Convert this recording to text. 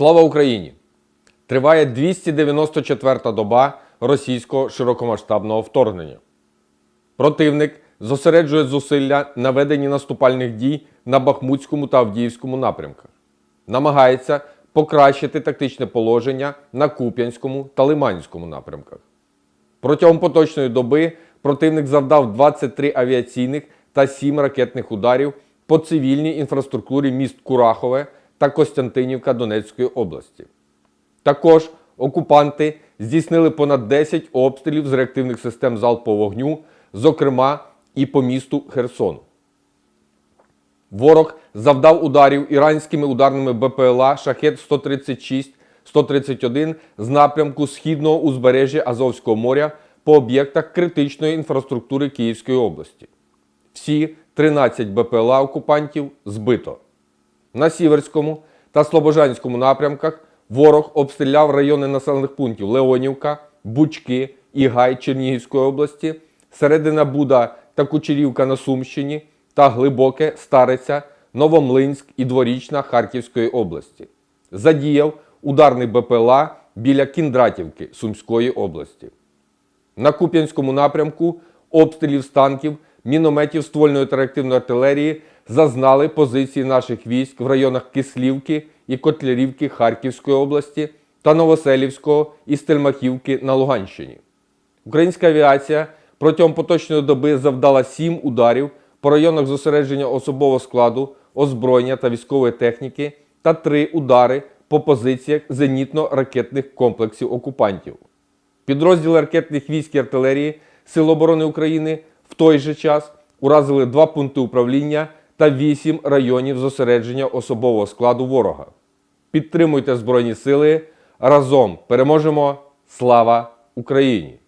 Слава Україні! Триває 294-та доба російського широкомасштабного вторгнення. Противник зосереджує зусилля на веденні наступальних дій на Бахмутському та Авдіївському напрямках. Намагається покращити тактичне положення на Куп'янському та Лиманському напрямках. Протягом поточної доби противник завдав 23 авіаційних та 7 ракетних ударів по цивільній інфраструктурі міст Курахове та Костянтинівка Донецької області. Також окупанти здійснили понад 10 обстрілів з реактивних систем залпового вогню, зокрема і по місту Херсон. Ворог завдав ударів іранськими ударними БПЛА Шахет 136 131 з напрямку східного узбережжя Азовського моря по об'єктах критичної інфраструктури Київської області. Всі 13 БПЛА окупантів збито. На Сіверському та Слобожанському напрямках ворог обстріляв райони населених пунктів Леонівка, Бучки і Гай Чернігівської області, Середина Буда та Кучерівка на Сумщині та Глибоке, Стариця, Новомлинськ і Дворічна Харківської області. Задіяв ударний БПЛА біля Кіндратівки Сумської області. На Куп'янському напрямку обстрілів з танків, мінометів ствольної та реактивної артилерії зазнали позиції наших військ в районах Кислівки і Котлярівки Харківської області та Новоселівського і Стельмахівки на Луганщині. Українська авіація протягом поточної доби завдала 7 ударів по районах зосередження особового складу, озброєння та військової техніки та 3 удари по позиціях зенітно-ракетних комплексів окупантів. Підрозділи ракетних військ і артилерії Сил оборони України в той же час уразили два пункти управління та вісім районів зосередження особового складу ворога. Підтримуйте Збройні Сили. Разом переможемо! Слава Україні!